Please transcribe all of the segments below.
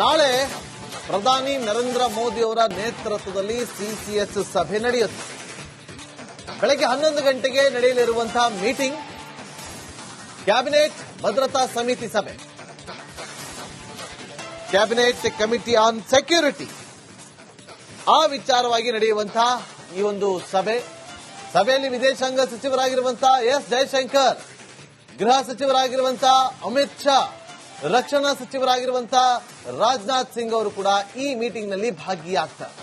ನಾಳೆ ಪ್ರಧಾನಿ ನರೇಂದ್ರ ಮೋದಿ ಅವರ ನೇತೃತ್ವದಲ್ಲಿ ಸಿಸಿಎಸ್ ಸಭೆ ನಡೆಯುತ್ತೆ. ಬೆಳಗ್ಗೆ ಹನ್ನೊಂದು ಗಂಟೆಗೆ ನಡೆಯಲಿರುವಂತಹ ಮೀಟಿಂಗ್, ಕ್ಯಾಬಿನೆಟ್ ಭದ್ರತಾ ಸಮಿತಿ ಸಭೆ. Cabinet committee on security. ಆ ವಿಚಾರವಾಗಿ ನಡೆಯುವಂತಹ ಈ ಒಂದು ಸಭೆ, ಸಭೆಯಲ್ಲಿ ವಿದೇಶಾಂಗ ಸಚಿವರಾಗಿರುವಂತಹ ಎಸ್ ಜಯಶಂಕರ್ ಗೃಹ ಸಚಿವರಾಗಿರುವಂತಹ ಅಮಿತ್ ಶಾ ರಕ್ಷಣಾ ಸಚಿವರಾಗಿರುವಂತಹ ರಾಜನಾಥ್ ಸಿಂಗ್ ಅವರು ಕೂಡ ಈ ಮೀಟಿಂಗ್ನಲ್ಲಿ ಭಾಗಿಯಾಗ್ತಾರೆ.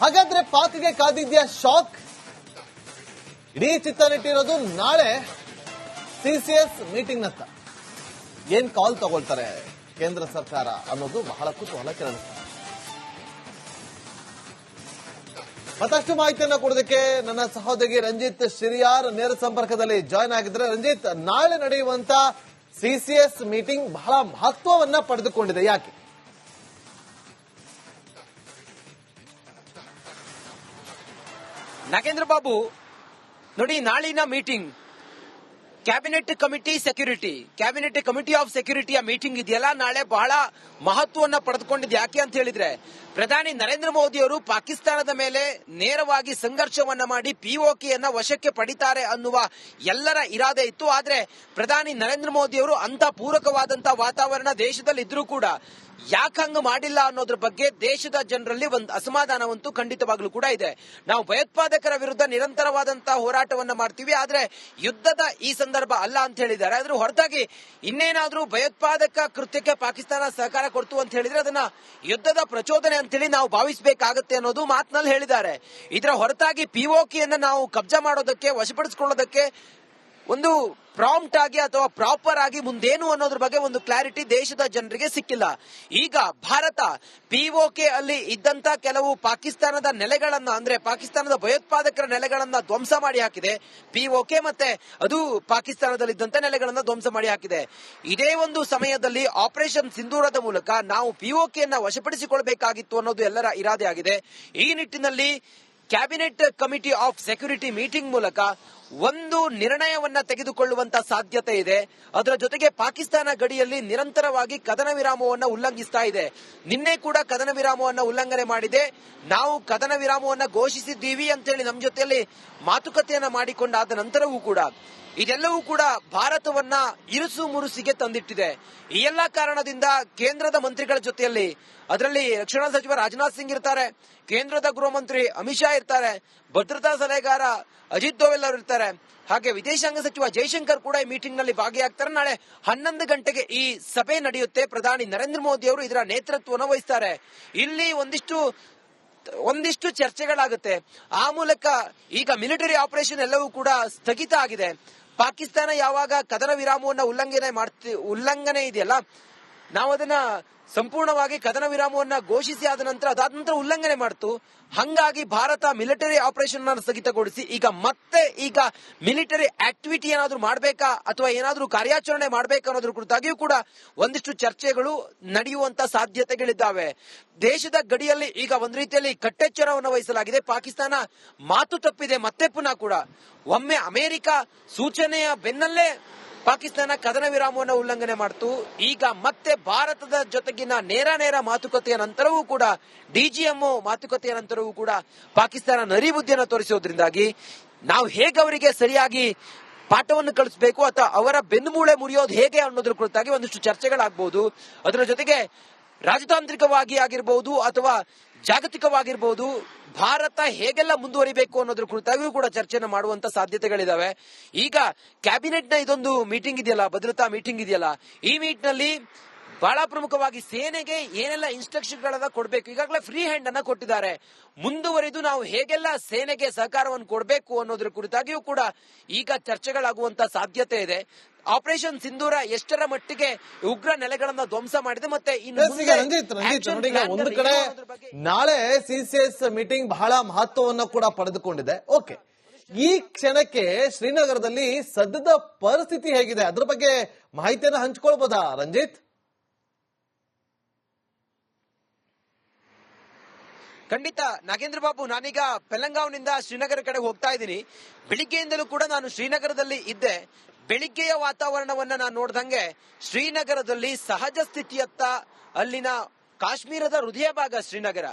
ಹಾಗಾದ್ರೆ ಪಾಕ್ಗೆ ಕಾದಿದ್ಯಾ ಶಾಕ್? ಇಡೀ ಚಿತ್ತ ನೆಟ್ಟಿರೋದು ನಾಳೆ ಸಿಸಿಎಸ್ ಮೀಟಿಂಗ್ ನತ್ತ ಏನ್ ಕಾಲ್ ತಗೊಳ್ತಾರೆ ಕೇಂದ್ರ ಸರ್ಕಾರ ಅನ್ನೋದು ಬಹಳ ಕುತೂಹಲ ಕೆರಳಿಸ್ತಾರೆ ಮತ್ತಷ್ಟು ಮಾಹಿತಿಯನ್ನ ಕೊಡೋದಕ್ಕೆ ನನ್ನ ಸಹೋದರಿ ರಂಜಿತ್ ಶಿರಿಯಾರ್ ನೇರ ಸಂಪರ್ಕದಲ್ಲಿ ಜಾಯ್ನ್ ಆಗಿದ್ರೆ ರಂಜಿತ್, ನಾಳೆ ನಡೆಯುವಂತ ಸಿಸಿಎಸ್ ಮೀಟಿಂಗ್ ಬಹಳ ಮಹತ್ವವನ್ನ ಪಡೆದುಕೊಂಡಿದೆ. ಯಾಕೆ? ನಾಗೇಂದ್ರ ಬಾಬು ನೋಡಿ ನಾಳಿನ meeting. Cabinet committee security cabinet committee of ಸೆಕ್ಯೂರಿಟಿಯ meeting ಇದೆಯಲ್ಲ? ನಾಳೆ ಬಹಳ ಮಹತ್ವವನ್ನು ಪಡೆದುಕೊಂಡಿದೆ ಯಾಕೆ ಅಂತ ಹೇಳಿದ್ರೆ, ಪ್ರಧಾನಿ ನರೇಂದ್ರ ಮೋದಿ ಅವರು ಪಾಕಿಸ್ತಾನದ ಮೇಲೆ ನೇರವಾಗಿ ಸಂಘರ್ಷವನ್ನ ಮಾಡಿ ಪಿಒಕೆಯನ್ನ ವಶಕ್ಕೆ ಪಡಿತಾರೆ ಅನ್ನುವ ಎಲ್ಲರ ಇರಾದೆ ಇತ್ತು. ಆದ್ರೆ ಪ್ರಧಾನಿ ನರೇಂದ್ರ ಮೋದಿ ಅವರು ಅಂತ ಪೂರಕವಾದಂತಹ ವಾತಾವರಣ ದೇಶದಲ್ಲಿ ಇದ್ರೂ ಕೂಡ ಯಾಕೆ ಹಂಗ ಮಾಡಿಲ್ಲ ಅನ್ನೋದ್ರ ಬಗ್ಗೆ ದೇಶದ ಜನರಲ್ಲಿ ಒಂದು ಅಸಮಾಧಾನವಂತೂ ಖಂಡಿತವಾಗ್ಲೂ ಕೂಡ ಇದೆ. ನಾವು ಭಯೋತ್ಪಾದಕರ ವಿರುದ್ಧ ನಿರಂತರವಾದಂತಹ ಹೋರಾಟವನ್ನ ಮಾಡ್ತೀವಿ. ಆದ್ರೆ ಯುದ್ಧದ ಈ ಸಂದರ್ಭ ಅಲ್ಲ ಅಂತ ಹೇಳಿದ್ದಾರೆ. ಅದ್ರ ಹೊರತಾಗಿ ಇನ್ನೇನಾದ್ರೂ ಭಯೋತ್ಪಾದಕ ಕೃತ್ಯಕ್ಕೆ ಪಾಕಿಸ್ತಾನ ಸಹಕಾರ ಕೊಡ್ತು ಅಂತ ಹೇಳಿದ್ರೆ ಅದನ್ನ ಯುದ್ಧದ ಪ್ರಚೋದನೆ ಅಂತೇಳಿ ನಾವು ಭಾವಿಸಬೇಕಾಗತ್ತೆ ಅನ್ನೋದು ಮಾತಿನಲ್ಲಿ ಹೇಳಿದ್ದಾರೆ. ಇದರ ಹೊರತಾಗಿ ಪಿಒಕಿಯನ್ನ ನಾವು ಕಬ್ಜಾ ಮಾಡೋದಕ್ಕೆ, ವಶಪಡಿಸಿಕೊಳ್ಳೋದಕ್ಕೆ ಒಂದು ಪ್ರಾಂಪ್ಟ್ ಆಗಿ ಅಥವಾ ಪ್ರಾಪರ್ ಆಗಿ ಮುಂದೇನು ಅನ್ನೋದ್ರ ಬಗ್ಗೆ ಒಂದು ಕ್ಲಾರಿಟಿ ದೇಶದ ಜನರಿಗೆ ಸಿಕ್ಕಿಲ್ಲ. ಈಗ ಭಾರತ ಪಿಒಕೆ ಅಲ್ಲಿ ಇದ್ದಂತ ಕೆಲವು ಪಾಕಿಸ್ತಾನದ ನೆಲೆಗಳನ್ನ ಅಂದ್ರೆ ಪಾಕಿಸ್ತಾನದ ಭಯೋತ್ಪಾದಕರ ನೆಲೆಗಳನ್ನ ಧ್ವಂಸ ಮಾಡಿ ಹಾಕಿದೆ. ಪಿಒಕೆ ಮತ್ತೆ ಅದು ಪಾಕಿಸ್ತಾನದಲ್ಲಿ ಇದ್ದಂತ ನೆಲೆಗಳನ್ನ ಧ್ವಂಸ ಮಾಡಿ ಹಾಕಿದೆ. ಇದೇ ಒಂದು ಸಮಯದಲ್ಲಿ ಆಪರೇಷನ್ ಸಿಂಧೂರದ ಮೂಲಕ ನಾವು ಪಿಒಕೆಯನ್ನ ವಶಪಡಿಸಿಕೊಳ್ಬೇಕಾಗಿತ್ತು ಅನ್ನೋದು ಎಲ್ಲರ ಇರಾದೆ ಆಗಿದೆ. ಈ ನಿಟ್ಟಿನಲ್ಲಿ cabinet committee of security meeting ಮೂಲಕ ಒಂದು ನಿರ್ಣಯವನ್ನ ತೆಗೆದುಕೊಳ್ಳುವಂತ ಸಾಧ್ಯತೆ ಇದೆ. ಅದರ ಜೊತೆಗೆ ಪಾಕಿಸ್ತಾನ ಗಡಿಯಲ್ಲಿ ನಿರಂತರವಾಗಿ ಕದನ ವಿರಾಮವನ್ನು ಉಲ್ಲಂಘಿಸ್ತಾ ಇದೆ. ನಿನ್ನೆ ಕೂಡ ಕದನ ವಿರಾಮವನ್ನು ಉಲ್ಲಂಘನೆ ಮಾಡಿದೆ. ನಾವು ಕದನ ವಿರಾಮವನ್ನು ಘೋಷಿಸಿದ್ದೀವಿ ಅಂತೇಳಿ ನಮ್ಮ ಜೊತೆಯಲ್ಲಿ ಮಾತುಕತೆಯನ್ನ ಮಾಡಿಕೊಂಡಾದ ನಂತರವೂ ಕೂಡ ಇದೆಲ್ಲವೂ ಕೂಡ ಭಾರತವನ್ನ ಇರುಸು ಮುರುಸಿಗೆ ತಂದಿಟ್ಟಿದೆ. ಈ ಎಲ್ಲಾ ಕಾರಣದಿಂದ ಕೇಂದ್ರದ ಮಂತ್ರಿಗಳ ಜೊತೆಯಲ್ಲಿ ಅದರಲ್ಲಿ ರಕ್ಷಣಾ ಸಚಿವ ರಾಜನಾಥ್ ಸಿಂಗ್ ಇರ್ತಾರೆ, ಕೇಂದ್ರದ ಗೃಹ ಮಂತ್ರಿ ಅಮಿತ್ ಶಾ ಇರ್ತಾರೆ, ಭದ್ರತಾ ಸಲಹೆಗಾರ ಅಜಿತ್ ದೋವೆಲ್ ಅವರು ಇರ್ತಾರೆ. ಹಾಗೆ ವಿದೇಶಾಂಗ ಸಚಿವ ಜೈಶಂಕರ್ ಕೂಡ ಈ ಮೀಟಿಂಗ್ನಲ್ಲಿ ಭಾಗಿಯಾಗ್ತಾರೆ. ನಾಳೆ ಹನ್ನೊಂದು ಗಂಟೆಗೆ ಈ ಸಭೆ ನಡೆಯುತ್ತೆ. ಪ್ರಧಾನಿ ನರೇಂದ್ರ ಮೋದಿ ಅವರು ಇದರ ನೇತೃತ್ವವನ್ನು ವಹಿಸ್ತಾರೆ. ಇಲ್ಲಿ ಒಂದಿಷ್ಟು ಒಂದಿಷ್ಟು ಚರ್ಚೆಗಳಾಗುತ್ತೆ. ಆ ಮೂಲಕ ಈಗ ಮಿಲಿಟರಿ ಆಪರೇಷನ್ ಎಲ್ಲವೂ ಕೂಡ ಸ್ಥಗಿತ ಆಗಿದೆ. ಪಾಕಿಸ್ತಾನ ಯಾವಾಗ ಕದನ ವಿರಾಮವನ್ನ ಉಲ್ಲಂಘನೆ ಮಾಡ್ತಿ, ಉಲ್ಲಂಘನೆ ಇದೆಯಲ್ಲ ನಾವು ಅದನ್ನ ಸಂಪೂರ್ಣವಾಗಿ ಕದನ ವಿರಾಮವನ್ನ ಘೋಷಿಸಿ ಆದ ನಂತರ ಅದಾದ ನಂತರ ಉಲ್ಲಂಘನೆ ಮಾಡ್ತು. ಹಂಗಾಗಿ ಭಾರತ ಮಿಲಿಟರಿ ಆಪರೇಷನ್ ಅನ್ನು ಸ್ಥಗಿತಗೊಳಿಸಿ ಈಗ ಮತ್ತೆ ಈಗ ಮಿಲಿಟರಿ ಆಕ್ಟಿವಿಟಿ ಏನಾದ್ರೂ ಮಾಡಬೇಕಾ ಅಥವಾ ಏನಾದ್ರೂ ಕಾರ್ಯಾಚರಣೆ ಮಾಡಬೇಕಾ ಅನ್ನೋದ್ರ ಕುರಿತಾಗಿಯೂ ಕೂಡ ಒಂದಿಷ್ಟು ಚರ್ಚೆಗಳು ನಡೆಯುವಂತ ಸಾಧ್ಯತೆಗಳಿದ್ದಾವೆ. ದೇಶದ ಗಡಿಯಲ್ಲಿ ಈಗ ಒಂದ್ ರೀತಿಯಲ್ಲಿ ಕಟ್ಟೆಚ್ಚರವನ್ನು ವಹಿಸಲಾಗಿದೆ. ಪಾಕಿಸ್ತಾನ ಮಾತು ತಪ್ಪಿದೆ ಮತ್ತೆ ಪುನಃ ಕೂಡ. ಒಮ್ಮೆ ಅಮೆರಿಕ ಸೂಚನೆಯ ಬೆನ್ನಲ್ಲೇ ಪಾಕಿಸ್ತಾನ ಕದನ ವಿರಾಮವನ್ನು ಉಲ್ಲಂಘನೆ ಮಾಡ್ತು. ಈಗ ಮತ್ತೆ ಭಾರತದ ಜೊತೆಗಿನ ನೇರ ನೇರ ಮಾತುಕತೆಯ ನಂತರವೂ ಕೂಡ ಡಿಜಿಎಂಒ ಮಾತುಕತೆಯ ನಂತರವೂ ಕೂಡ ಪಾಕಿಸ್ತಾನ ನರಿಬುದ್ಧಿಯನ್ನು ತೋರಿಸೋದ್ರಿಂದಾಗಿ ನಾವು ಹೇಗೆ ಅವರಿಗೆ ಸರಿಯಾಗಿ ಪಾಠವನ್ನು ಕಳಿಸಬೇಕು ಅಥವಾ ಅವರ ಬೆನ್ನುಮೂಳೆ ಮುರಿಯೋದು ಹೇಗೆ ಅನ್ನೋದ್ರ ಕುರಿತಾಗಿ ಒಂದಿಷ್ಟು ಚರ್ಚೆಗಳಾಗಬಹುದು ಅದರ ಜೊತೆಗೆ ರಾಜತಾಂತ್ರಿಕವಾಗಿ ಆಗಿರಬಹುದು ಅಥವಾ ಜಾಗತಿಕವಾಗಿರ್ಬಹುದು ಭಾರತ ಹೇಗೆಲ್ಲ ಮುಂದುವರಿಬೇಕು ಅನ್ನೋದ್ರ ಕುರಿತಾಗಿಯೂ ಕೂಡ ಚರ್ಚೆನ ಮಾಡುವಂತ ಸಾಧ್ಯತೆಗಳಿದಾವೆ. ಈಗ ಕ್ಯಾಬಿನೆಟ್ನ ಇದೊಂದು ಮೀಟಿಂಗ್ ಇದೆಯಲ್ಲ, ಭದ್ರತಾ ಮೀಟಿಂಗ್ ಇದೆಯಲ್ಲ, ಈ ಮೀಟ್ನಲ್ಲಿ ಬಹಳ ಪ್ರಮುಖವಾಗಿ ಸೇನೆಗೆ ಏನೆಲ್ಲ ಇನ್ಸ್ಟ್ರಕ್ಷನ್ ಗಳನ್ನ ಕೊಡಬೇಕು, ಈಗಾಗಲೇ ಫ್ರೀ ಹ್ಯಾಂಡ್ ಅನ್ನ ಕೊಟ್ಟಿದ್ದಾರೆ. ಮುಂದುವರಿದು ನಾವು ಹೇಗೆಲ್ಲ ಸೇನೆಗೆ ಸಹಕಾರವನ್ನು ಕೊಡಬೇಕು ಅನ್ನೋದ್ರ ಕುರಿತಾಗಿಯೂ ಕೂಡ ಈಗ ಚರ್ಚೆಗಳಾಗುವಂತ ಸಾಧ್ಯತೆ ಇದೆ. ಆಪರೇಷನ್ ಸಿಂಧೂರ ಎಷ್ಟರ ಮಟ್ಟಿಗೆ ಉಗ್ರ ನೆಲೆಗಳನ್ನ ಧ್ವಂಸ ಮಾಡಿದೆ ಮತ್ತೆ ಒಂದು ಕಡೆ ನಾಳೆ ಸಿಸಿಎಸ್ ಮೀಟಿಂಗ್ ಬಹಳ ಮಹತ್ವವನ್ನ ಕೂಡ ಪಡೆದುಕೊಂಡಿದೆ. ಓಕೆ ಈ ಕ್ಷಣಕ್ಕೆ ಶ್ರೀನಗರದಲ್ಲಿ ಸದ್ಯದ ಪರಿಸ್ಥಿತಿ ಹೇಗಿದೆ? ಅದ್ರ ಬಗ್ಗೆ ಮಾಹಿತಿಯನ್ನು ಹಂಚ್ಕೊಳ್ಬೋದಾ ರಂಜಿತ್? ಖಂಡಿತ. ನಾಗೇಂದ್ರ ಬಾಬು ನಾನೀಗ ಪೆಲಂಗಾವ್ನಿಂದ ಶ್ರೀನಗರ ಕಡೆ ಹೋಗ್ತಾ ಇದ್ದೀನಿ. ಬೆಳಿಗ್ಗೆಯಿಂದಲೂ ಕೂಡ ನಾನು ಶ್ರೀನಗರದಲ್ಲಿ ಇದ್ದೆ. ಬೆಳಿಗ್ಗೆಯ ವಾತಾವರಣವನ್ನ ನಾನು ನೋಡ್ದಂಗೆ ಶ್ರೀನಗರದಲ್ಲಿ ಸಹಜ ಸ್ಥಿತಿಯತ್ತ ಅಲ್ಲಿನ ಕಾಶ್ಮೀರದ ಹೃದಯ ಭಾಗ ಶ್ರೀನಗರ.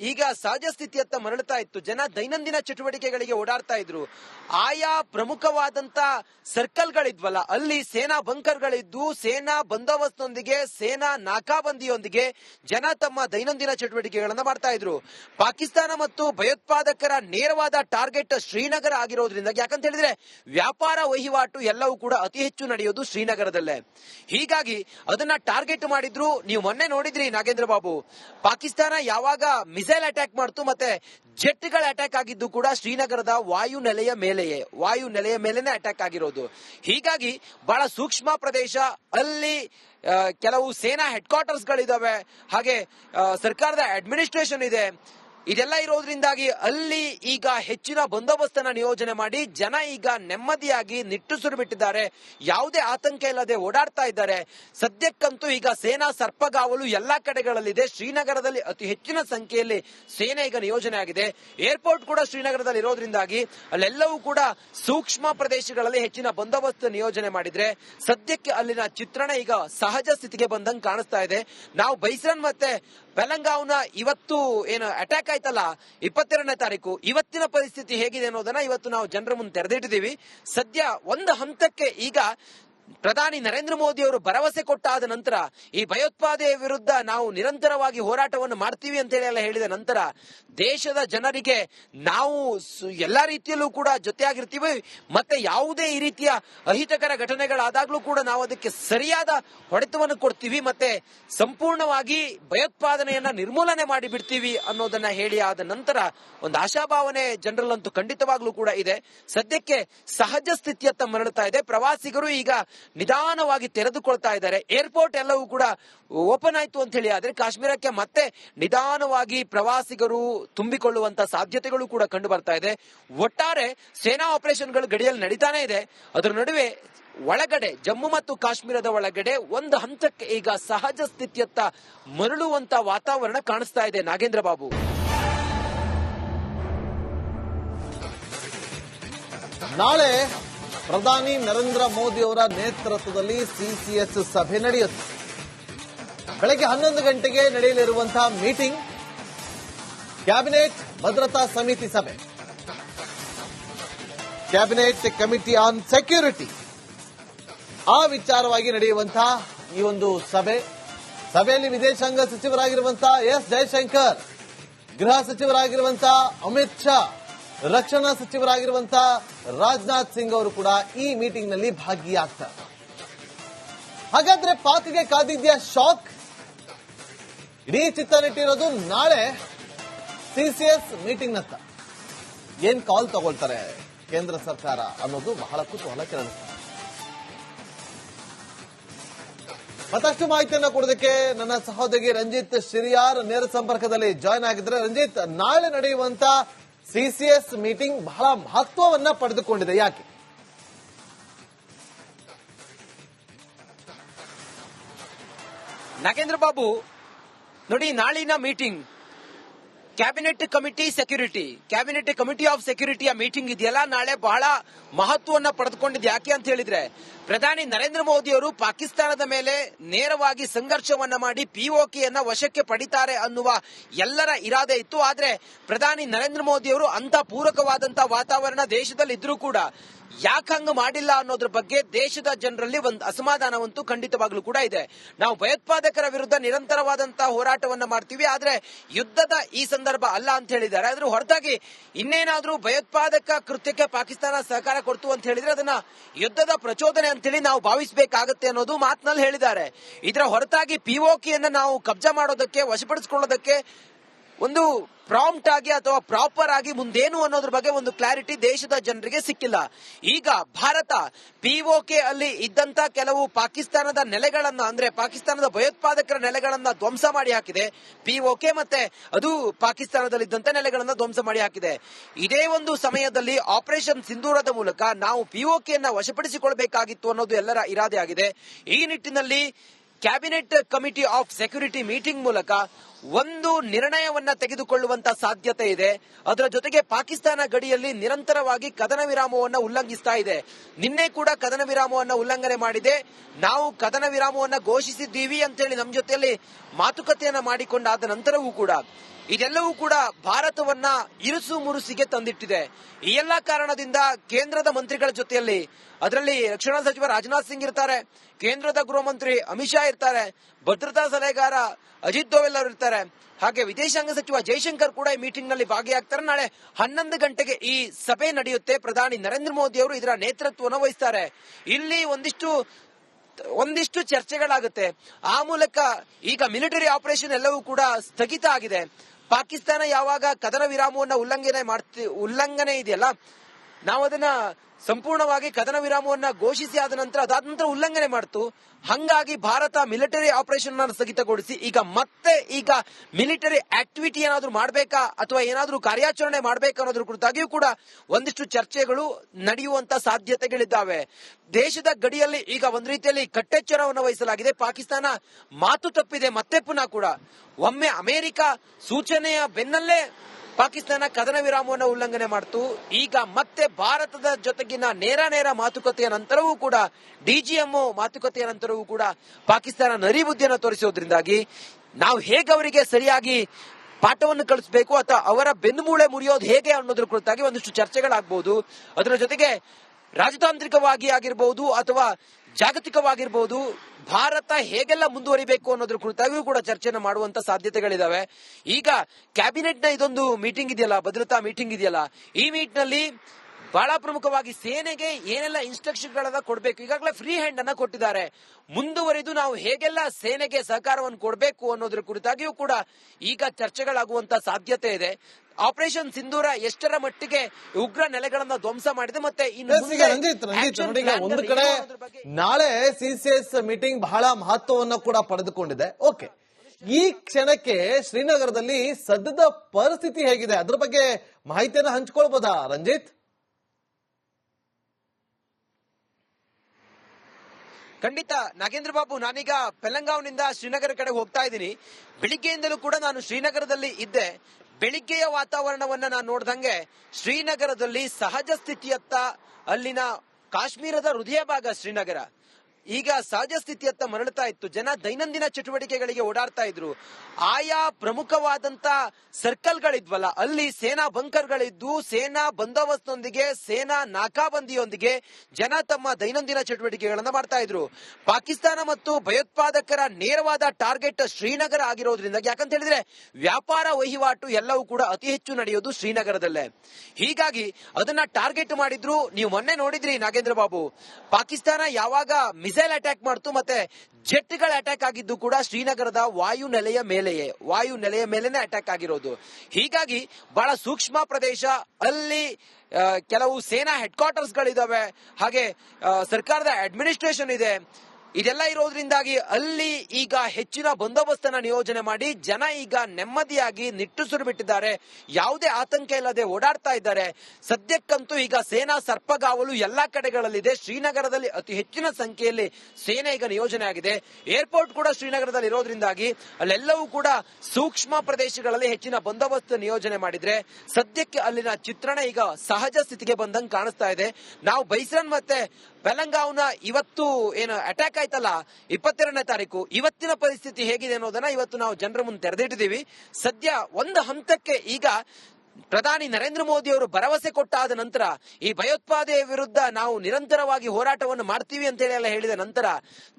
ಈಗ ಸಹಜ ಸ್ಥಿತಿಯತ್ತ ಮರಳುತ್ತಾ ಇತ್ತು. ಜನ ದೈನಂದಿನ ಚಟುವಟಿಕೆಗಳಿಗೆ ಓಡಾಡ್ತಾ ಇದ್ರು. ಆಯಾ ಪ್ರಮುಖವಾದಂತ ಸರ್ಕಲ್ಗಳಿದ್ವಲ್ಲ, ಅಲ್ಲಿ ಸೇನಾ ಬಂಕರ್ಗಳಿದ್ದು, ಸೇನಾ ಬಂದೋಬಸ್ತ್ನೊಂದಿಗೆ, ಸೇನಾ ನಾಕಾಬಂದಿಯೊಂದಿಗೆ ಜನ ತಮ್ಮ ದೈನಂದಿನ ಚಟುವಟಿಕೆಗಳನ್ನ ಮಾಡ್ತಾ ಇದ್ರು. ಪಾಕಿಸ್ತಾನ ಮತ್ತು ಭಯೋತ್ಪಾದಕರ ನೇರವಾದ ಟಾರ್ಗೆಟ್ ಶ್ರೀನಗರ ಆಗಿರೋದ್ರಿಂದ, ಯಾಕಂತ ಹೇಳಿದ್ರೆ ವ್ಯಾಪಾರ ವಹಿವಾಟು ಎಲ್ಲವೂ ಕೂಡ ಅತಿ ಹೆಚ್ಚು ನಡೆಯೋದು ಶ್ರೀನಗರದಲ್ಲೇ. ಹೀಗಾಗಿ ಅದನ್ನ ಟಾರ್ಗೆಟ್ ಮಾಡಿದ್ರು. ನೀವು ಮೊನ್ನೆ ನೋಡಿದ್ರಿ ನಾಗೇಂದ್ರ ಬಾಬು. ಪಾಕಿಸ್ತಾನ ಯಾವಾಗ ಮಿಸೈಲ್ ಅಟ್ಯಾಕ್ ಮಾಡ್ತು ಮತ್ತೆ ಜೆಟ್ಗಳ ಅಟ್ಯಾಕ್ ಆಗಿದ್ದು ಕೂಡ ಶ್ರೀನಗರದ ವಾಯು ನೆಲೆಯ ಮೇಲೆಯೇ ವಾಯು ನೆಲೆಯ ಮೇಲೆನೆ ಅಟ್ಯಾಕ್ ಆಗಿರೋದು. ಹೀಗಾಗಿ ಬಹಳ ಸೂಕ್ಷ್ಮ ಪ್ರದೇಶ, ಅಲ್ಲಿ ಕೆಲವು ಸೇನಾ ಹೆಡ್ ಕ್ವಾರ್ಟರ್ಸ್ ಗಳಿದಾವೆ ಹಾಗೆ ಸರ್ಕಾರದ ಅಡ್ಮಿನಿಸ್ಟ್ರೇಷನ್ ಇದೆ. ಇದೆಲ್ಲ ಇರೋದ್ರಿಂದಾಗಿ ಅಲ್ಲಿ ಈಗ ಹೆಚ್ಚಿನ ಬಂದೋಬಸ್ತನ್ನ ನಿಯೋಜನೆ ಮಾಡಿ ಜನ ಈಗ ನೆಮ್ಮದಿಯಾಗಿ ನಿಟ್ಟುಸಿರು ಬಿಟ್ಟಿದ್ದಾರೆ ಯಾವುದೇ ಆತಂಕ ಇಲ್ಲದೆ ಓಡಾಡ್ತಾ ಇದ್ದಾರೆ. ಸದ್ಯಕ್ಕಂತೂ ಈಗ ಸೇನಾ ಸರ್ಪಗಾವಲು ಎಲ್ಲಾ ಕಡೆಗಳಲ್ಲಿದೆ. ಶ್ರೀನಗರದಲ್ಲಿ ಅತಿ ಹೆಚ್ಚಿನ ಸಂಖ್ಯೆಯಲ್ಲಿ ಸೇನೆ ಈಗ ನಿಯೋಜನೆ ಆಗಿದೆ. ಏರ್ಪೋರ್ಟ್ ಕೂಡ ಶ್ರೀನಗರದಲ್ಲಿ ಇರೋದ್ರಿಂದಾಗಿ ಅಲ್ಲೆಲ್ಲವೂ ಕೂಡ ಸೂಕ್ಷ್ಮ ಪ್ರದೇಶಗಳಲ್ಲಿ ಹೆಚ್ಚಿನ ಬಂದೋಬಸ್ತ್ ನಿಯೋಜನೆ ಮಾಡಿದ್ರೆ ಸದ್ಯಕ್ಕೆ ಅಲ್ಲಿನ ಚಿತ್ರಣ ಈಗ ಸಹಜ ಸ್ಥಿತಿಗೆ ಬಂದಂಗೆ ಕಾಣಿಸ್ತಾ ಇದೆ. ನಾವು ಬೈಸನ್ ಮತ್ತೆ ಬೆಲಂಗಾವ್ನ ಇವತ್ತು ಏನು ಅಟ್ಯಾಕ್ ಆಯ್ತಲ್ಲ, ಇಪ್ಪತ್ತೆರಡನೇ ತಾರೀಕು, ಇವತ್ತಿನ ಪರಿಸ್ಥಿತಿ ಹೇಗಿದೆ ಅನ್ನೋದನ್ನ ಇವತ್ತು ನಾವು ಜನರ ಮುಂದೆ ತೆರೆದಿಟ್ಟಿದ್ದೀವಿ. ಸದ್ಯ ಒಂದು ಹಂತಕ್ಕೆ ಈಗ ಪ್ರಧಾನಿ ನರೇಂದ್ರ ಮೋದಿ ಅವರು ಭರವಸೆ ಕೊಟ್ಟಾದ ನಂತರ ಈ ಭಯೋತ್ಪಾದನೆಯ ವಿರುದ್ಧ ನಾವು ನಿರಂತರವಾಗಿ ಹೋರಾಟವನ್ನು ಮಾಡ್ತೀವಿ ಅಂತ ಹೇಳಿ ಎಲ್ಲ ಹೇಳಿದ ನಂತರ ದೇಶದ ಜನರಿಗೆ ನಾವು ಎಲ್ಲಾ ರೀತಿಯಲ್ಲೂ ಕೂಡ ಜೊತೆಯಾಗಿರ್ತೀವಿ. ಮತ್ತೆ ಯಾವುದೇ ಈ ರೀತಿಯ ಅಹಿತಕರ ಘಟನೆಗಳಾದಾಗ್ಲೂ ಕೂಡ ನಾವು ಅದಕ್ಕೆ ಸರಿಯಾದ ಹೊಡೆತವನ್ನು ಕೊಡ್ತೀವಿ. ಮತ್ತೆ ಸಂಪೂರ್ಣವಾಗಿ ಭಯೋತ್ಪಾದನೆಯನ್ನ ನಿರ್ಮೂಲನೆ ಮಾಡಿ ಬಿಡ್ತೀವಿ ಅನ್ನೋದನ್ನ ಹೇಳಿ ಆದ ನಂತರ ಒಂದು ಆಶಾಭಾವನೆ ಜನರಲ್ಲಂತೂ ಖಂಡಿತವಾಗ್ಲೂ ಕೂಡ ಇದೆ. ಸದ್ಯಕ್ಕೆ ಸಹಜ ಸ್ಥಿತಿಯತ್ತ ಮರಳುತ್ತಾ ಇದೆ. ಪ್ರವಾಸಿಗರು ಈಗ ನಿಧಾನವಾಗಿ ತೆರೆದುಕೊಳ್ತಾ ಇದ್ದಾರೆ. ಏರ್ಪೋರ್ಟ್ ಎಲ್ಲವೂ ಕೂಡ ಓಪನ್ ಆಯ್ತು ಅಂತ ಹೇಳಿ, ಆದ್ರೆ ಕಾಶ್ಮೀರಕ್ಕೆ ಮತ್ತೆ ನಿಧಾನವಾಗಿ ಪ್ರವಾಸಿಗರು ತುಂಬಿಕೊಳ್ಳುವಂತ ಸಾಧ್ಯತೆಗಳು ಕೂಡ ಕಂಡು ಬರ್ತಾ ಇದೆ. ಒಟ್ಟಾರೆ ಸೇನಾ ಆಪರೇಷನ್ಗಳು ಗಡಿಯಲ್ಲಿ ನಡೀತಾನೆ ಇದೆ. ಅದರ ನಡುವೆ ಒಳಗಡೆ, ಜಮ್ಮು ಮತ್ತು ಕಾಶ್ಮೀರದ ಒಳಗಡೆ ಒಂದು ಹಂತಕ್ಕೆ ಈಗ ಸಹಜ ಸ್ಥಿತಿಯತ್ತ ಮರಳುವಂತ ವಾತಾವರಣ ಕಾಣಿಸ್ತಾ ಇದೆ ನಾಗೇಂದ್ರ ಬಾಬು. ನಾಳೆ ಪ್ರಧಾನಿ ನರೇಂದ್ರ ಮೋದಿ ಅವರ ನೇತೃತ್ವದಲ್ಲಿ ಸಿಸಿಎಸ್ ಸಭೆ ನಡೆಯುತ್ತೆ. ಬೆಳಗ್ಗೆ ಹನ್ನೊಂದು ಗಂಟೆಗೆ ನಡೆಯಲಿರುವಂತಹ ಮೀಟಿಂಗ್, ಕ್ಯಾಬಿನೆಟ್ ಭದ್ರತಾ ಸಮಿತಿ ಸಭೆ. Cabinet committee on security. ಆ ವಿಚಾರವಾಗಿ ನಡೆಯುವಂತಹ ಈ ಒಂದು ಸಭೆ. ಸಭೆಯಲ್ಲಿ ವಿದೇಶಾಂಗ ಸಚಿವರಾಗಿರುವಂತಹ ಎಸ್ ಜಯಶಂಕರ್ ಗೃಹ ಸಚಿವರಾಗಿರುವಂತಹ ಅಮಿತ್ ಶಾ ರಕ್ಷಣಾ ಸಚಿವರಾಗಿರುವಂತಹ ರಾಜನಾಥ್ ಸಿಂಗ್ ಅವರು ಕೂಡ ಈ ಮೀಟಿಂಗ್ನಲ್ಲಿ ಭಾಗಿಯಾಗ್ತಾರೆ. ಹಾಗಾದ್ರೆ ಪಾಕ್ಗೆ ಕಾದಿದ್ಯಾ ಶಾಕ್? ಇಡೀ ಚಿತ್ತ ನೆಟ್ಟಿರೋದು ನಾಳೆ ಸಿಸಿಎಸ್ ಮೀಟಿಂಗ್ ನತ್ತ ಏನ್ ಕಾಲ್ ತಗೊಳ್ತಾರೆ ಕೇಂದ್ರ ಸರ್ಕಾರ ಅನ್ನೋದು ಬಹಳ ಕುತೂಹಲ ಕೆರಳಿಸ್ತಾರೆ ಮತ್ತಷ್ಟು ಮಾಹಿತಿಯನ್ನ ಕೊಡೋದಕ್ಕೆ ನನ್ನ ಸಹೋದರಿ ರಂಜಿತ್ ಶಿರಿಯಾರ್ ನೇರ ಸಂಪರ್ಕದಲ್ಲಿ ಜಾಯ್ನ್ ಆಗಿದ್ರೆ ರಂಜಿತ್, ನಾಳೆ ನಡೆಯುವಂತ ಸಿಸಿಎಸ್ ಮೀಟಿಂಗ್ ಬಹಳ ಮಹತ್ವವನ್ನ ಪಡೆದುಕೊಂಡಿದೆ. ಯಾಕೆ? ನಾಗೇಂದ್ರ ಬಾಬು ನೋಡಿ ನಾಳಿನ meeting. Cabinet committee security cabinet committee of ಸೆಕ್ಯೂರಿಟಿಯ meeting ಇದೆಯಲ್ಲ? ನಾಳೆ ಬಹಳ ಮಹತ್ವವನ್ನ ಪಡೆದುಕೊಂಡಿದೆ ಯಾಕೆ ಅಂತ ಹೇಳಿದ್ರೆ, ಪ್ರಧಾನಿ ನರೇಂದ್ರ ಮೋದಿ ಅವರು ಪಾಕಿಸ್ತಾನದ ಮೇಲೆ ನೇರವಾಗಿ ಸಂಘರ್ಷವನ್ನ ಮಾಡಿ ಪಿಒಕೆಯನ್ನ ವಶಕ್ಕೆ ಪಡಿತಾರೆ ಅನ್ನುವ ಎಲ್ಲರ ಇರಾದೆ ಇತ್ತು. ಆದ್ರೆ ಪ್ರಧಾನಿ ನರೇಂದ್ರ ಮೋದಿ ಅವರು ಅಂತ ಪೂರಕವಾದಂತ ವಾತಾವರಣ ದೇಶದಲ್ಲಿ ಇದ್ರೂ ಕೂಡ ಯಾಕಂಗ್ ಮಾಡಿಲ್ಲ ಅನ್ನೋದ್ರ ಬಗ್ಗೆ ದೇಶದ ಜನರಲ್ಲಿ ಒಂದು ಅಸಮಾಧಾನವಂತೂ ಖಂಡಿತವಾಗ್ಲೂ ಕೂಡ ಇದೆ. ನಾವು ಭಯೋತ್ಪಾದಕರ ವಿರುದ್ಧ ನಿರಂತರವಾದಂತಹ ಹೋರಾಟವನ್ನ ಮಾಡ್ತೀವಿ. ಆದ್ರೆ ಯುದ್ಧದ ಈ ಸಂದರ್ಭ ಅಲ್ಲ ಅಂತ ಹೇಳಿದ್ದಾರೆ. ಅದ್ರ ಹೊರತಾಗಿ ಇನ್ನೇನಾದ್ರೂ ಭಯೋತ್ಪಾದಕ ಕೃತ್ಯಕ್ಕೆ ಪಾಕಿಸ್ತಾನ ಸಹಕಾರ ಕೊಡ್ತು ಅಂತ ಹೇಳಿದ್ರೆ ಅದನ್ನ ಯುದ್ಧದ ಪ್ರಚೋದನೆ ಅಂತೇಳಿ ನಾವು ಭಾವಿಸಬೇಕಾಗತ್ತೆ ಅನ್ನೋದು ಮಾತಿನಲ್ಲಿ ಹೇಳಿದ್ದಾರೆ. ಇದರ ಹೊರತಾಗಿ ಪಿಒಕಿಯನ್ನ ನಾವು ಕಬ್ಜಾ ಮಾಡೋದಕ್ಕೆ, ವಶಪಡಿಸಿಕೊಳ್ಳೋದಕ್ಕೆ ಒಂದು ಪ್ರಾಂಪ್ಟ್ ಆಗಿ ಅಥವಾ ಪ್ರಾಪರ್ ಆಗಿ ಮುಂದೇನು ಅನ್ನೋದ್ರ ಬಗ್ಗೆ ಒಂದು ಕ್ಲಾರಿಟಿ ದೇಶದ ಜನರಿಗೆ ಸಿಕ್ಕಿಲ್ಲ. ಈಗ ಭಾರತ ಪಿಒಕೆ ಅಲ್ಲಿ ಇದ್ದಂತ ಕೆಲವು ಪಾಕಿಸ್ತಾನದ ನೆಲೆಗಳನ್ನ ಅಂದ್ರೆ ಪಾಕಿಸ್ತಾನದ ಭಯೋತ್ಪಾದಕರ ನೆಲೆಗಳನ್ನ ಧ್ವಂಸ ಮಾಡಿ ಹಾಕಿದೆ. ಪಿಒಕೆ ಮತ್ತೆ ಅದು ಪಾಕಿಸ್ತಾನದಲ್ಲಿ ಇದ್ದಂತ ನೆಲೆಗಳನ್ನ ಧ್ವಂಸ ಮಾಡಿ ಹಾಕಿದೆ. ಇದೇ ಒಂದು ಸಮಯದಲ್ಲಿ ಆಪರೇಷನ್ ಸಿಂಧೂರದ ಮೂಲಕ ನಾವು ಪಿಒಕೆಯನ್ನ ವಶಪಡಿಸಿಕೊಳ್ಬೇಕಾಗಿತ್ತು ಅನ್ನೋದು ಎಲ್ಲರ ಇರಾದೆ ಆಗಿದೆ. ಈ ನಿಟ್ಟಿನಲ್ಲಿ cabinet committee of security meeting ಮೂಲಕ ಒಂದು ನಿರ್ಣಯವನ್ನ ತೆಗೆದುಕೊಳ್ಳುವಂತ ಸಾಧ್ಯತೆ ಇದೆ. ಅದರ ಜೊತೆಗೆ ಪಾಕಿಸ್ತಾನ ಗಡಿಯಲ್ಲಿ ನಿರಂತರವಾಗಿ ಕದನ ವಿರಾಮವನ್ನ ಉಲ್ಲಂಘಿಸ್ತಾ ಇದೆ. ನಿನ್ನೆ ಕೂಡ ಕದನ ವಿರಾಮವನ್ನ ಉಲ್ಲಂಘನೆ ಮಾಡಿದೆ. ನಾವು ಕದನ ವಿರಾಮವನ್ನ ಘೋಷಿಸಿದ್ದೀವಿ ಅಂತೇಳಿ ನಮ್ಮ ಜೊತೆಯಲ್ಲಿ ಮಾತುಕತೆಯನ್ನ ಮಾಡಿಕೊಂಡಾದ ನಂತರವೂ ಕೂಡ ಇದೆಲ್ಲವೂ ಕೂಡ ಭಾರತವನ್ನ ಇರುಸು ಮುರುಸಿಗೆ ತಂದಿಟ್ಟಿದೆ. ಈ ಎಲ್ಲಾ ಕಾರಣದಿಂದ ಕೇಂದ್ರದ ಮಂತ್ರಿಗಳ ಜೊತೆಯಲ್ಲಿ ಅದರಲ್ಲಿ ರಕ್ಷಣಾ ಸಚಿವ ರಾಜನಾಥ್ ಸಿಂಗ್ ಇರ್ತಾರೆ, ಕೇಂದ್ರದ ಗೃಹ ಮಂತ್ರಿ ಅಮಿತ್ ಶಾ ಇರ್ತಾರೆ, ಭದ್ರತಾ ಸಲಹೆಗಾರ ಅಜಿತ್ ದೋವೆಲ್ ಅವರು ಇರ್ತಾರೆ. ಹಾಗೆ ವಿದೇಶಾಂಗ ಸಚಿವ ಜೈಶಂಕರ್ ಕೂಡ ಈ ಮೀಟಿಂಗ್ನಲ್ಲಿ ಭಾಗಿಯಾಗ್ತಾರೆ. ನಾಳೆ ಹನ್ನೊಂದು ಗಂಟೆಗೆ ಈ ಸಭೆ ನಡೆಯುತ್ತೆ. ಪ್ರಧಾನಿ ನರೇಂದ್ರ ಮೋದಿ ಅವರು ಇದರ ನೇತೃತ್ವವನ್ನು ವಹಿಸ್ತಾರೆ. ಇಲ್ಲಿ ಒಂದಿಷ್ಟು ಒಂದಿಷ್ಟು ಚರ್ಚೆಗಳಾಗುತ್ತೆ. ಆ ಮೂಲಕ ಈಗ ಮಿಲಿಟರಿ ಆಪರೇಷನ್ ಎಲ್ಲವೂ ಕೂಡ ಸ್ಥಗಿತ ಆಗಿದೆ. ಪಾಕಿಸ್ತಾನ ಯಾವಾಗ ಕದನ ವಿರಾಮವನ್ನ ಉಲ್ಲಂಘನೆ ಮಾಡ್ತಿ ಉಲ್ಲಂಘನೆ ಇದೆಯಲ್ಲ ನಾವು ಅದನ್ನ ಸಂಪೂರ್ಣವಾಗಿ ಕದನ ವಿರಾಮವನ್ನ ಘೋಷಿಸಿ ಆದ ನಂತರ ಅದಾದ ನಂತರ ಉಲ್ಲಂಘನೆ ಮಾಡ್ತು. ಹಂಗಾಗಿ ಭಾರತ ಮಿಲಿಟರಿ ಆಪರೇಷನ್ ಸ್ಥಗಿತಗೊಳಿಸಿ ಈಗ ಮತ್ತೆ ಈಗ ಮಿಲಿಟರಿ ಆಕ್ಟಿವಿಟಿ ಏನಾದ್ರೂ ಮಾಡಬೇಕಾ ಅಥವಾ ಏನಾದ್ರೂ ಕಾರ್ಯಾಚರಣೆ ಮಾಡಬೇಕಾ ಅನ್ನೋದ್ರ ಕುರಿತಾಗಿಯೂ ಕೂಡ ಒಂದಿಷ್ಟು ಚರ್ಚೆಗಳು ನಡೆಯುವಂತ ಸಾಧ್ಯತೆಗಳಿದ್ದಾವೆ. ದೇಶದ ಗಡಿಯಲ್ಲಿ ಈಗ ಒಂದ್ ರೀತಿಯಲ್ಲಿ ಕಟ್ಟೆಚ್ಚರವನ್ನು ವಹಿಸಲಾಗಿದೆ. ಪಾಕಿಸ್ತಾನ ಮಾತು ತಪ್ಪಿದೆ ಮತ್ತೆ ಪುನಃ ಕೂಡ. ಒಮ್ಮೆ ಅಮೆರಿಕ ಸೂಚನೆಯ ಬೆನ್ನಲ್ಲೇ ಪಾಕಿಸ್ತಾನ ಕದನ ವಿರಾಮವನ್ನು ಉಲ್ಲಂಘನೆ ಮಾಡ್ತು. ಈಗ ಮತ್ತೆ ಭಾರತದ ಜೊತೆಗಿನ ನೇರ ನೇರ ಮಾತುಕತೆಯ ನಂತರವೂ ಕೂಡ ಡಿಜಿಎಂಒ ಮಾತುಕತೆಯ ನಂತರವೂ ಕೂಡ ಪಾಕಿಸ್ತಾನ ನರಿಬುದ್ಧಿಯನ್ನು ತೋರಿಸೋದ್ರಿಂದಾಗಿ ನಾವು ಹೇಗೆ ಅವರಿಗೆ ಸರಿಯಾಗಿ ಪಾಠವನ್ನು ಕಳಿಸಬೇಕು ಅಥವಾ ಅವರ ಬೆನ್ನುಮೂಳೆ ಮುರಿಯೋದು ಹೇಗೆ ಅನ್ನೋದ್ರ ಕುರಿತಾಗಿ ಒಂದಿಷ್ಟು ಚರ್ಚೆಗಳಾಗಬಹುದು ಅದರ ಜೊತೆಗೆ ರಾಜತಾಂತ್ರಿಕವಾಗಿ ಆಗಿರಬಹುದು ಅಥವಾ ಜಾಗತಿಕವಾಗಿರ್ಬೋದು, ಭಾರತ ಹೇಗೆಲ್ಲ ಮುಂದುವರಿಬೇಕು ಅನ್ನೋದ್ರ ಕುರಿತಾಗಿಯೂ ಕೂಡ ಚರ್ಚೆನ ಮಾಡುವಂತ ಸಾಧ್ಯತೆಗಳಿದಾವೆ. ಈಗ ಕ್ಯಾಬಿನೆಟ್ನ ಇದೊಂದು ಮೀಟಿಂಗ್ ಇದೆಯಲ್ಲ, ಭದ್ರತಾ ಮೀಟಿಂಗ್ ಇದೆಯಲ್ಲ, ಈ ಮೀಟ್ನಲ್ಲಿ ಬಹಳ ಪ್ರಮುಖವಾಗಿ ಸೇನೆಗೆ ಏನೆಲ್ಲ ಇನ್ಸ್ಟ್ರಕ್ಷನ್ ಗಳನ್ನ ಕೊಡಬೇಕು, ಈಗಾಗಲೇ ಫ್ರೀ ಹ್ಯಾಂಡ್ ಅನ್ನ ಕೊಟ್ಟಿದ್ದಾರೆ. ಮುಂದುವರಿದು ನಾವು ಹೇಗೆಲ್ಲ ಸೇನೆಗೆ ಸಹಕಾರವನ್ನು ಕೊಡಬೇಕು ಅನ್ನೋದ್ರ ಕುರಿತಾಗಿಯೂ ಕೂಡ ಈಗ ಚರ್ಚೆಗಳಾಗುವಂತ ಸಾಧ್ಯತೆ ಇದೆ. ಆಪರೇಷನ್ ಸಿಂಧೂರ ಎಷ್ಟರ ಮಟ್ಟಿಗೆ ಉಗ್ರ ನೆಲೆಗಳನ್ನ ಧ್ವಂಸ ಮಾಡಿದೆ ಮತ್ತೆ ಒಂದು ಕಡೆ ನಾಳೆ ಸಿಸಿಎಸ್ ಮೀಟಿಂಗ್ ಬಹಳ ಮಹತ್ವವನ್ನು ಕೂಡ ಪಡೆದುಕೊಂಡಿದೆ. ಓಕೆ ಈ ಕ್ಷಣಕ್ಕೆ ಶ್ರೀನಗರದಲ್ಲಿ ಸದ್ಯದ ಪರಿಸ್ಥಿತಿ ಹೇಗಿದೆ? ಅದ್ರ ಬಗ್ಗೆ ಮಾಹಿತಿಯನ್ನು ಹಂಚ್ಕೊಳ್ಬೋದಾ ರಂಜಿತ್? ಖಂಡಿತ. ನಾಗೇಂದ್ರ ಬಾಬು ನಾನೀಗ ಪೆಲಂಗಾವ್ನಿಂದ ಶ್ರೀನಗರ ಕಡೆ ಹೋಗ್ತಾ ಇದ್ದೀನಿ. ಬೆಳಿಗ್ಗೆಯಿಂದಲೂ ಕೂಡ ನಾನು ಶ್ರೀನಗರದಲ್ಲಿ ಇದ್ದೆ. ಬೆಳಿಗ್ಗೆಯ ವಾತಾವರಣವನ್ನ ನಾನು ನೋಡ್ದಂಗೆ ಶ್ರೀನಗರದಲ್ಲಿ ಸಹಜ ಸ್ಥಿತಿಯತ್ತ ಅಲ್ಲಿನ ಕಾಶ್ಮೀರದ ಹೃದಯ ಭಾಗ ಶ್ರೀನಗರ. ಈಗ ಸಹಜ ಸ್ಥಿತಿಯತ್ತ ಮರಳುತ್ತಾ ಇತ್ತು. ಜನ ದೈನಂದಿನ ಚಟುವಟಿಕೆಗಳಿಗೆ ಓಡಾಡ್ತಾ ಇದ್ರು. ಆಯಾ ಪ್ರಮುಖವಾದಂತ ಸರ್ಕಲ್ಗಳಿದ್ವಲ್ಲ, ಅಲ್ಲಿ ಸೇನಾ ಬಂಕರ್ಗಳಿದ್ದು, ಸೇನಾ ಬಂದೋಬಸ್ತ್ನೊಂದಿಗೆ, ಸೇನಾ ನಾಕಾಬಂದಿಯೊಂದಿಗೆ ಜನ ತಮ್ಮ ದೈನಂದಿನ ಚಟುವಟಿಕೆಗಳನ್ನ ಮಾಡ್ತಾ ಇದ್ರು. ಪಾಕಿಸ್ತಾನ ಮತ್ತು ಭಯೋತ್ಪಾದಕರ ನೇರವಾದ ಟಾರ್ಗೆಟ್ ಶ್ರೀನಗರ ಆಗಿರೋದ್ರಿಂದ, ಯಾಕಂತ ಹೇಳಿದ್ರೆ ವ್ಯಾಪಾರ ವಹಿವಾಟು ಎಲ್ಲವೂ ಕೂಡ ಅತಿ ಹೆಚ್ಚು ನಡೆಯೋದು ಶ್ರೀನಗರದಲ್ಲೇ. ಹೀಗಾಗಿ ಅದನ್ನ ಟಾರ್ಗೆಟ್ ಮಾಡಿದ್ರು. ನೀವು ಮೊನ್ನೆ ನೋಡಿದ್ರಿ ನಾಗೇಂದ್ರ ಬಾಬು. ಪಾಕಿಸ್ತಾನ ಯಾವಾಗ ಮಿಸೈಲ್ ಅಟ್ಯಾಕ್ ಮಾಡ್ತು ಮತ್ತೆ ಜೆಟ್ಗಳ ಅಟ್ಯಾಕ್ ಆಗಿದ್ದು ಕೂಡ ಶ್ರೀನಗರದ ವಾಯು ನೆಲೆಯ ಮೇಲೆಯೇ, ವಾಯು ನೆಲೆಯ ಮೇಲೆನೆ ಅಟ್ಯಾಕ್ ಆಗಿರೋದು. ಹೀಗಾಗಿ ಬಹಳ ಸೂಕ್ಷ್ಮ ಪ್ರದೇಶ, ಅಲ್ಲಿ ಕೆಲವು ಸೇನಾ ಹೆಡ್ ಕ್ವಾರ್ಟರ್ಸ್ ಗಳಿದಾವೆ ಹಾಗೆ ಸರ್ಕಾರದ ಅಡ್ಮಿನಿಸ್ಟ್ರೇಷನ್ ಇದೆ. ಇದೆಲ್ಲ ಇರೋದ್ರಿಂದಾಗಿ ಅಲ್ಲಿ ಈಗ ಹೆಚ್ಚಿನ ಬಂದೋಬಸ್ತನ್ನ ನಿಯೋಜನೆ ಮಾಡಿ ಜನ ಈಗ ನೆಮ್ಮದಿಯಾಗಿ ನಿಟ್ಟುಸಿರು ಬಿಟ್ಟಿದ್ದಾರೆ ಯಾವುದೇ ಆತಂಕ ಇಲ್ಲದೆ ಓಡಾಡ್ತಾ ಇದ್ದಾರೆ. ಸದ್ಯಕ್ಕಂತೂ ಈಗ ಸೇನಾ ಸರ್ಪಗಾವಲು ಎಲ್ಲಾ ಕಡೆಗಳಲ್ಲಿದೆ. ಶ್ರೀನಗರದಲ್ಲಿ ಅತಿ ಹೆಚ್ಚಿನ ಸಂಖ್ಯೆಯಲ್ಲಿ ಸೇನೆ ಈಗ ನಿಯೋಜನೆ ಆಗಿದೆ. ಏರ್ಪೋರ್ಟ್ ಕೂಡ ಶ್ರೀನಗರದಲ್ಲಿ ಇರೋದ್ರಿಂದಾಗಿ ಅಲ್ಲೆಲ್ಲವೂ ಕೂಡ ಸೂಕ್ಷ್ಮ ಪ್ರದೇಶಗಳಲ್ಲಿ ಹೆಚ್ಚಿನ ಬಂದೋಬಸ್ತ್ ನಿಯೋಜನೆ ಮಾಡಿದ್ರೆ ಸದ್ಯಕ್ಕೆ ಅಲ್ಲಿನ ಚಿತ್ರಣ ಈಗ ಸಹಜ ಸ್ಥಿತಿಗೆ ಬಂದಂಗೆ ಕಾಣಿಸ್ತಾ ಇದೆ. ನಾವು ಬೈಸನ್ ಮತ್ತೆ ಬೆಲಂಗಾವ್ನ ಇವತ್ತು ಏನು ಅಟ್ಯಾಕ್ ಆಯ್ತಲ್ಲ, ಇಪ್ಪತ್ತೆರಡನೇ ತಾರೀಕು, ಇವತ್ತಿನ ಪರಿಸ್ಥಿತಿ ಹೇಗಿದೆ ಅನ್ನೋದನ್ನ ಇವತ್ತು ನಾವು ಜನರ ಮುಂದೆ ತೆರೆದಿಟ್ಟಿದ್ದೀವಿ. ಸದ್ಯ ಒಂದು ಹಂತಕ್ಕೆ ಈಗ ಪ್ರಧಾನಿ ನರೇಂದ್ರ ಮೋದಿ ಅವರು ಭರವಸೆ ಕೊಟ್ಟಾದ ನಂತರ ಈ ಭಯೋತ್ಪಾದನೆಯ ವಿರುದ್ಧ ನಾವು ನಿರಂತರವಾಗಿ ಹೋರಾಟವನ್ನು ಮಾಡ್ತೀವಿ ಅಂತ ಹೇಳಿ ಎಲ್ಲ ಹೇಳಿದ ನಂತರ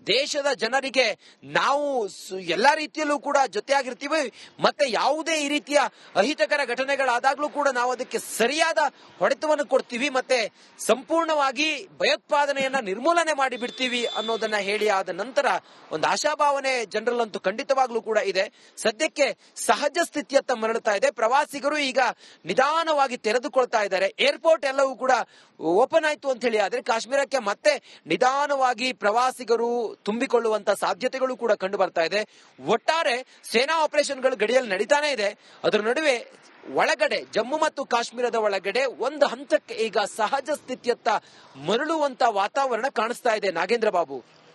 ದೇಶದ ಜನರಿಗೆ ನಾವು ಎಲ್ಲಾ ರೀತಿಯಲ್ಲೂ ಕೂಡ ಜೊತೆಯಾಗಿರ್ತೀವಿ. ಮತ್ತೆ ಯಾವುದೇ ಈ ರೀತಿಯ ಅಹಿತಕರ ಘಟನೆಗಳಾದಾಗ್ಲೂ ಕೂಡ ನಾವು ಅದಕ್ಕೆ ಸರಿಯಾದ ಹೊಡೆತವನ್ನು ಕೊಡ್ತೀವಿ. ಮತ್ತೆ ಸಂಪೂರ್ಣವಾಗಿ ಭಯೋತ್ಪಾದನೆಯನ್ನ ನಿರ್ಮೂಲನೆ ಮಾಡಿ ಬಿಡ್ತೀವಿ ಅನ್ನೋದನ್ನ ಹೇಳಿ ಆದ ನಂತರ ಒಂದು ಆಶಾಭಾವನೆ ಜನರಲ್ಲಂತೂ ಖಂಡಿತವಾಗ್ಲೂ ಕೂಡ ಇದೆ. ಸದ್ಯಕ್ಕೆ ಸಹಜ ಸ್ಥಿತಿಯತ್ತ ಮರಳುತ್ತಾ ಇದೆ. ಪ್ರವಾಸಿಗರು ಈಗ ನಿಧಾನವಾಗಿ ತೆರೆದುಕೊಳ್ತಾ ಇದ್ದಾರೆ. ಏರ್ಪೋರ್ಟ್ ಎಲ್ಲವೂ ಕೂಡ ಓಪನ್ ಆಯ್ತು ಅಂತ ಹೇಳಿ, ಆದ್ರೆ ಕಾಶ್ಮೀರಕ್ಕೆ ಮತ್ತೆ ನಿಧಾನವಾಗಿ ಪ್ರವಾಸಿಗರು ತುಂಬಿಕೊಳ್ಳುವಂತ ಸಾಧ್ಯತೆಗಳು ಕೂಡ ಕಂಡು ಬರ್ತಾ ಇದೆ. ಒಟ್ಟಾರೆ ಸೇನಾ ಆಪರೇಷನ್ಗಳು ಗಡಿಯಲ್ಲಿ ನಡೀತಾನೆ ಇದೆ. ಅದರ ನಡುವೆ ಒಳಗಡೆ, ಜಮ್ಮು ಮತ್ತು ಕಾಶ್ಮೀರದ ಒಳಗಡೆ ಒಂದು ಹಂತಕ್ಕೆ ಈಗ ಸಹಜ ಸ್ಥಿತಿಯತ್ತ ಮರಳುವಂತ ವಾತಾವರಣ ಕಾಣಿಸ್ತಾ ಇದೆ ನಾಗೇಂದ್ರ ಬಾಬು.